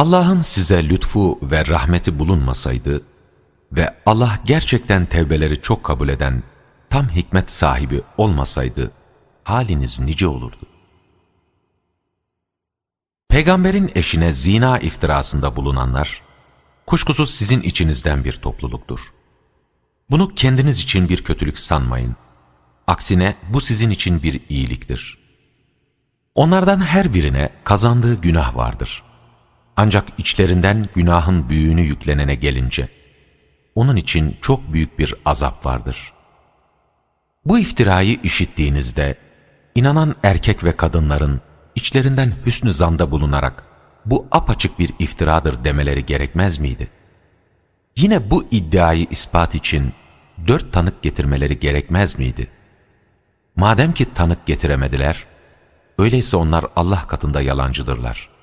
Allah'ın size lütfu ve rahmeti bulunmasaydı ve Allah gerçekten tevbeleri çok kabul eden tam hikmet sahibi olmasaydı haliniz nice olurdu. Peygamberin eşine zina iftirasında bulunanlar, kuşkusuz sizin içinizden bir topluluktur. Bunu kendiniz için bir kötülük sanmayın. Aksine bu sizin için bir iyiliktir. Onlardan her birine kazandığı günah vardır. Ancak içlerinden günahın büyüğünü yüklenene gelince, onun için çok büyük bir azap vardır. Bu iftirayı işittiğinizde, inanan erkek ve kadınların içlerinden hüsnü zanda bulunarak, bu apaçık bir iftiradır demeleri gerekmez miydi? Yine bu iddiayı ispat için dört tanık getirmeleri gerekmez miydi? Madem ki tanık getiremediler, öyleyse onlar Allah katında yalancıdırlar.